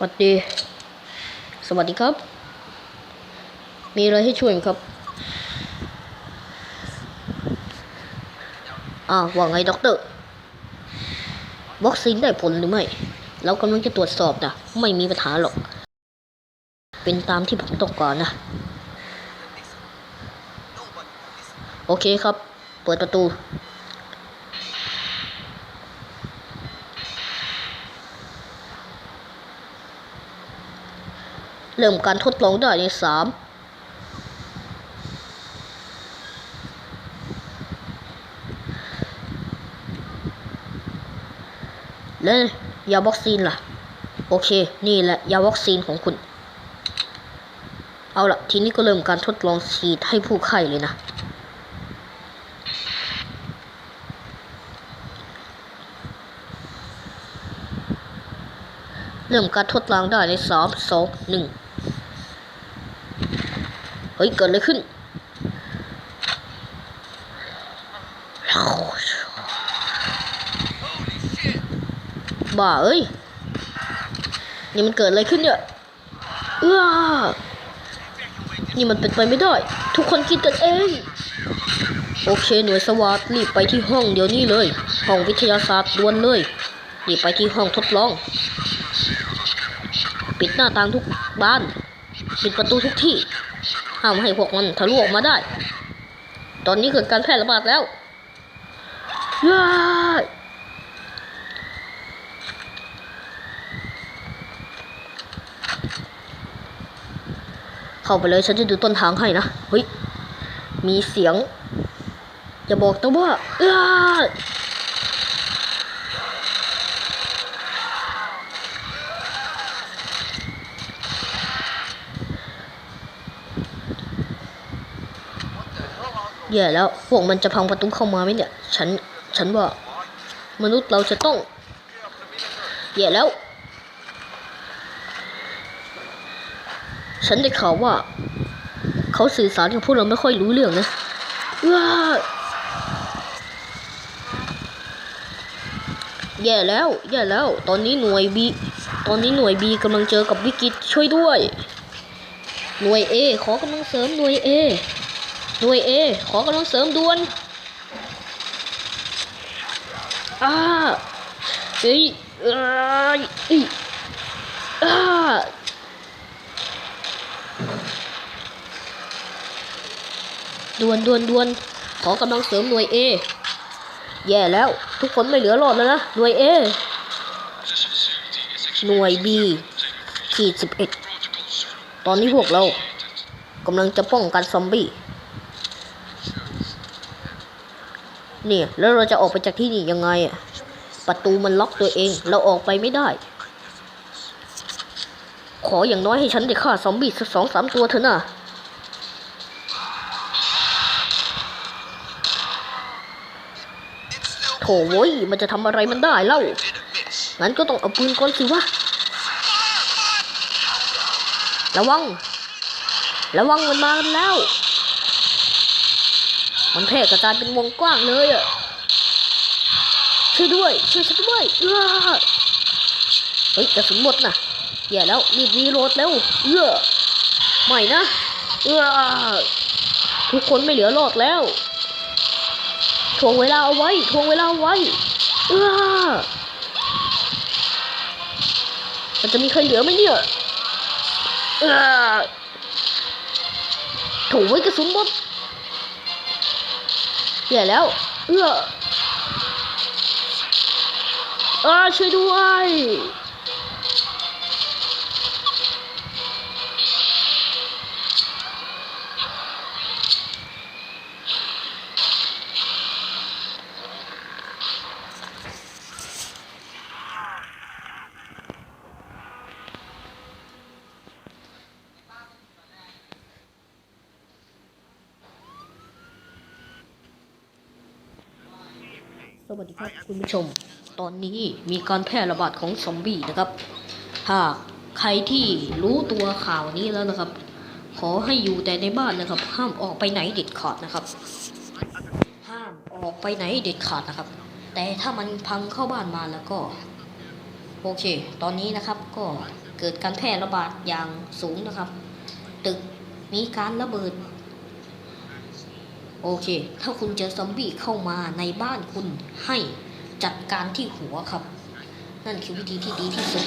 สวัสดี สวัสดีครับ มีอะไรให้ช่วยไหมครับ อ่าว่าไงด็อกเตอร์วัคซีนได้ผลหรือไม่ เรากำลังจะตรวจสอบนะ ไม่มีปัญหาหรอก เป็นตามที่ผมต้องการนะ โอเคครับ เปิดประตู เริ่มการทดลองได้ในสามแล้วยาวัคซีนล่ะ โอเค นี่แหละยาวัคซีนของคุณ เอาละทีนี้ก็เริ่มการทดลองฉีดให้ผู้ไข้เลยนะ เริ่มการทดลองได้ในสามสองหนึ่ง เฮ้ย เกิดอะไรขึ้นบ้าเอ้ย นี่มันเกิดอะไรขึ้นเนี่ยเอ้อนี่มันเป็นไปไม่ได้ ทุกคนคิดกันเอง โอเค หน่วยสวัสดรีบไปที่ห้องเดี๋ยวนี้เลย ห้องวิทยาศาสตร์ด่วนเลยรีบไปที่ห้องทดลอง ปิดหน้าต่างทุกบ้าน ปิดประตูทุกที่ ห้ามให้พวกมันทะลุออกมาได้ ตอนนี้เกิดการแพร่ระบาดแล้วย้ายเข้าไปเลยฉันจะดูต้นทางให้นะ เฮ้ย มีเสียงจะบอกแต่ว่าอ้า แย่แล้วพวกมันจะพังประตูเข้ามาไหมเนี่ย ฉัน ฉันว่ามนุษย์เราจะต้องแย่แล้ว ฉันได้ข่าวว่า เขาสื่อสารกับพวกเราไม่ค่อยรู้เรื่องนะว้าแย่แล้วแย่แล้ว ตอนนี้หน่วยบีตอนนี้หน่วยบีกำลังเจอกับวิกฤตช่วยด้วย หน่วยเอขอกำลังเสริมหน่วยเอ หน่วยเอขอกำลังเสริมด่วนอ้าเฮ้ยเอ้ยอ้าด่วนด่วนด่วนขอกำลังเสริมหน่วยเอแย่แล้ว ทุกคนไม่เหลือรอดแล้วนะ หน่วยเอหน่วยบีขีดสิบเอ็ดตอนนี้พวกเรากำลังจะป้องกันซอมบี้ เนี่ย แล้วเราจะออกไปจากที่นี่ยังไงอะประตูมันล็อกตัวเอง เราออกไปไม่ได้ ขออย่างน้อยให้ฉันได้ฆ่าซอมบี้สักสองสามตัวเถอะนะโถโว้ย มันจะทำอะไรมันได้เล่า งั้นก็ต้องเอาปืนก่อนสิวะ ระวัง ระวังมันมาแล้ว มันแพร่กระจายเป็นวงกว้างเลยอะช่วยด้วยช่วยฉันด้วยเอื้อเฮ้ยกระสุนหมดนะแย่แล้วรีบรีโหลดแล้วเอื้อไม่นะเอื้อทุกคนไม่เหลือรอดแล้วทวงเวลาเอาไว้ทวงเวลาเอาไว้เออมันจะมีใครเหลือไหมเนี่ยเออถูกไว้กระสุนหมด แย่แล้ว เออออช่วยด้วย สวัสดีครับคุณผู้ชม ตอนนี้มีการแพร่ระบาดของซอมบี้นะครับหากใครที่รู้ตัวข่าวนี้แล้วนะครับ ขอให้อยู่แต่ในบ้านนะครับ ห้ามออกไปไหนเด็ดขาดนะครับ ห้ามออกไปไหนเด็ดขาดนะครับ แต่ถ้ามันพังเข้าบ้านมาแล้วก็ โอเค ตอนนี้นะครับก็เกิดการแพร่ระบาดอย่างสูงนะครับ ตึกมีการระเบิด โอเค ถ้าคุณเจอซอมบี้เข้ามาในบ้านคุณให้จัดการที่หัวครับ นั่นคือวิธีที่ดีที่สุด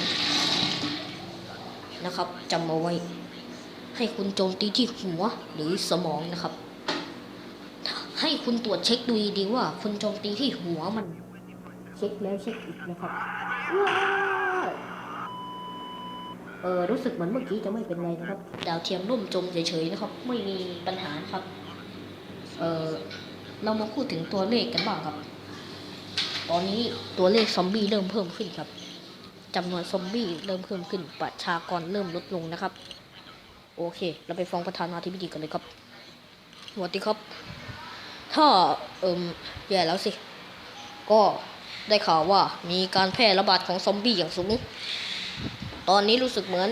นะครับจำเอาไว้ ให้คุณโจมตีที่หัวหรือสมองนะครับ ให้คุณตรวจเช็คดูดีว่า คุณโจมตีที่หัวมัน เช็คแล้วเช็คอีกนะครับว้าวเออรู้สึกเหมือนเมื่อกี้จะไม่เป็นไรนะครับ ดาวเทียมร่มจมเฉยๆนะครับ ไม่มีปัญหาครับ เออเรามาพูดถึงตัวเลขกันบ้างครับ ตอนนี้ตัวเลขซอมบี้เริ่มเพิ่มขึ้นครับจำนวนซอมบี้เริ่มเพิ่มขึ้น ประชากรเริ่มลดลงนะครับ โอเค เราไปฟังประธานาธิบดีกันเลยครับสวัสดีครับ ถ้าเอิมแย่แล้วสิ ก็ได้ข่าวว่ามีการแพร่ระบาดของซอมบี้อย่างสูง ตอนนี้รู้สึกเหมือน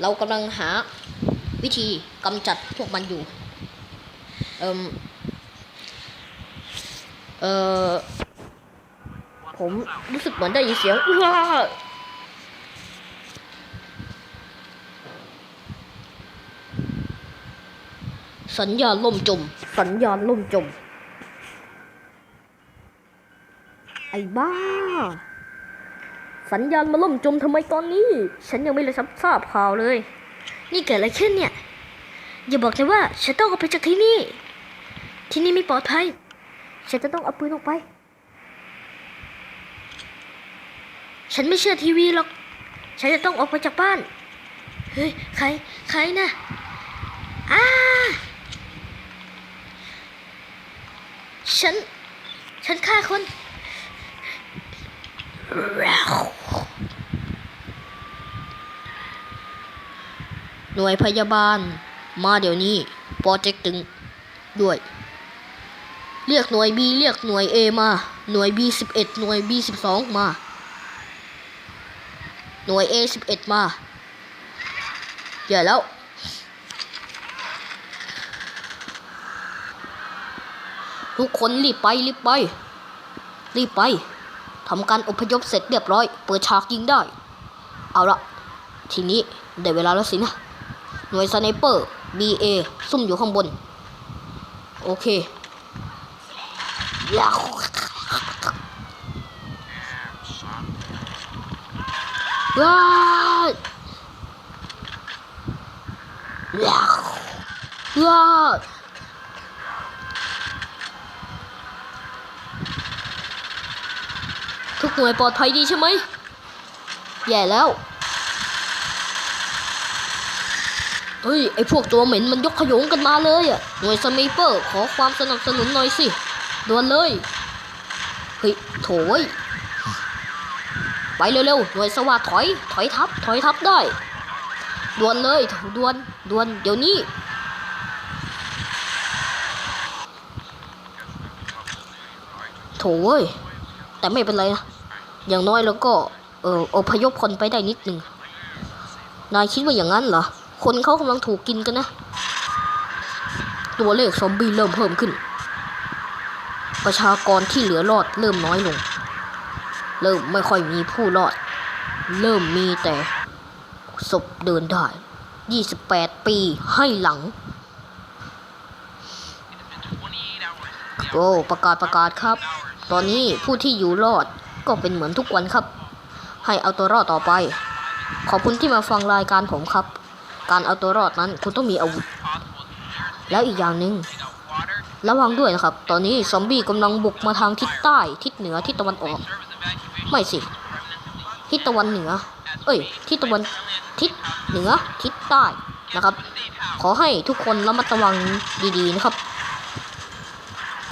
เรากำลังหาวิธีกำจัดพวกมันอยู่ เอิมเออผมรู้สึกเหมือนได้ยินเสียงอื้อสัญญาณล่มจม สัญญาณล่มจม ไอ้บ้า สัญญาณมาล่มจมทำไมตอนนี้ ฉันยังไม่ได้รับทราบข่าวเลย นี่เกิดอะไรขึ้นเนี่ย อย่าบอกนะว่า ฉันต้องออกไปจากที่นี่ ที่นี่ไม่ปลอดภัย ฉันจะต้องเอาปืนออกไป ฉันไม่เชื่อทีวีหรอก ฉันจะต้องออกไปจากบ้าน เฮ้ย ใคร ใครนะอ้าฉัน ฉันฆ่าคนหน่วยพยาบาล มาเดี๋ยวนี้โปรเจกต์ตึงด้วย เรียกหน่วย B เรียกหน่วย A มา หน่วย B 11 หน่วย B 12 มา หน่วย A 11 มาอย่าแล้ว ทุกคนรีบไป รีบไป รีบไปทำการอพยพเสร็จเรียบร้อย เปิดฉากยิงได้ เอาละ ทีนี้ได้เวลาแล้วสินะ หน่วยสไนเปอร์ BA ซุ่มอยู่ข้างบน โอเค ว้าวว้าวว้าวทุกหน่วยปลอดภัยดีใช่ไหมแย่แล้วเฮ้ย ไอพวกตัวเหม็นมันยกขยงกันมาเลยอะหน่วยสไนเปอร์ ขอความสนับสนุนหน่อยสิ ด่วนเลย เฮ้ย โถยไปเร็วๆหน่วยสวัสดถอย ถอยทับ ถอยทับได้ด่วนเลยด่วนด่วนเดี๋ยวนี้ โถยแต่ไม่เป็นไรนะ อย่างน้อยแล้วก็ เอออพยพคนไปได้นิดหนึ่ง นายคิดว่าอย่างนั้นเหรอ คนเขากำลังถูกกินกันนะ ตัวเลขซอมบี้เริ่มเพิ่มขึ้น ประชากรที่เหลือรอดเริ่มน้อยลง เริ่มไม่ค่อยมีผู้รอด เริ่มมีแต่ศพเดินได้ 28 ปีให้หลังโอ้ประกาศประกาศครับ ตอนนี้ผู้ที่อยู่รอดก็เป็นเหมือนทุกวันครับ ให้เอาตัวรอดต่อไป ขอบคุณที่มาฟังรายการผมครับ การเอาตัวรอดนั้นคุณต้องมีอาวุธ แล้วอีกอย่างหนึ่ง ระวังด้วยนะครับ ตอนนี้ซอมบี้กำลังบุกมาทางทิศใต้ ทิศเหนือ ทิศตะวันออก ไม่สิ ทิศตะวันเหนือ เอ้ย ทิศตะวัน ทิศเหนือ ทิศใต้ นะครับ ขอให้ทุกคนระมัดระวังดีๆนะครับ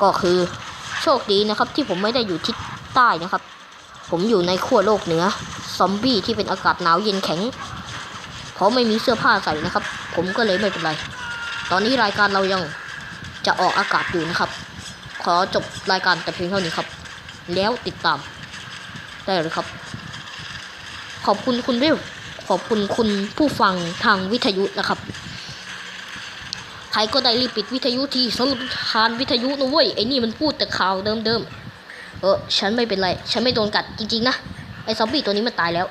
ก็คือโชคดีนะครับ ที่ผมไม่ได้อยู่ทิศใต้นะครับ ผมอยู่ในขั้วโลกเหนือ ซอมบี้ที่เป็นอากาศหนาวเย็นแข็ง เพราะไม่มีเสื้อผ้าใส่นะครับ ผมก็เลยไม่เป็นไร ตอนนี้รายการเรายัง จะออกอากาศอยู่นะครับ ขอจบรายการแต่เพียงเท่านี้ครับ แล้วติดตาม ได้เลยครับ ขอบคุณคุณวิวขอบคุณคุณผู้ฟังทางวิทยุนะครับ ใครก็ได้รีบปิดวิทยุทีสรุปทานวิทยุนะเว้ยไอ้นี่มันพูดแต่ข่าวเดิมๆ เออ ฉันไม่เป็นไร ฉันไม่โดนกัดจริงๆนะ ไอ้ซอมบี้ตัวนี้มันตายแล้ว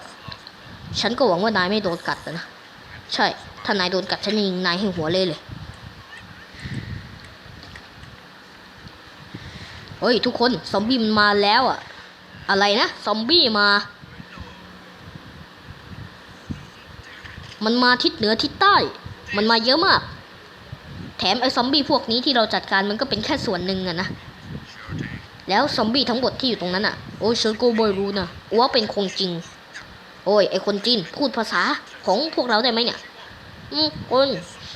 ฉันก็หวังว่านายไม่โดนกัดนะ ใช่ ถ้านายโดนกัดฉันยิงนายให้หัวเละเลย เฮ้ยทุกคนซอมบี้มันมาแล้วอะอะไรนะซอมบี้มา มันมาทิศเหนือทิศใต้ มันมาเยอะมาก แถมไอ้ซอมบี้พวกนี้ที่เราจัดการมันก็เป็นแค่ส่วนหนึ่งอะนะ แล้วซอมบี้ทั้งหมดที่อยู่ตรงนั้นอะโอ้ยฉันก็ไม่รู้นะว่าเป็นคงจริง โอ้ยไอคนจีนพูดภาษาของพวกเราได้ไหมเนี่ยอืมคน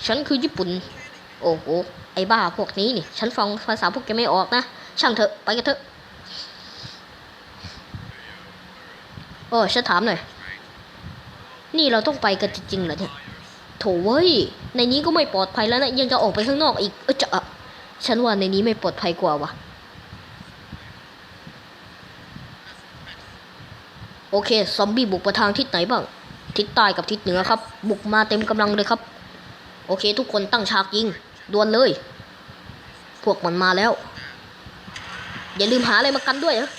ฉันคือญี่ปุ่น โอ้โหไอบ้าพวกนี้นี่ ฉันฟังภาษาพวกแกไม่ออกนะ ช่างเถอะ ไปกันเถอะ โอ้ฉันถามหน่อย นี่เราต้องไปกันจริงๆเหรอเนี่ย โถเว้ย ในนี้ก็ไม่ปลอดภัยแล้วนะ ยังจะออกไปข้างนอกอีก เออจะอะฉันว่าในนี้ไม่ปลอดภัยกว่าวะโอเค ซอมบี้บุกไปทางทิศไหนบ้าง ทิศใต้กับทิศเหนือครับ บุกมาเต็มกำลังเลยครับ โอเค ทุกคนตั้งฉากยิง ดวลเลย พวกมันมาแล้ว อย่าลืมหาอะไรมากันด้วยเนะ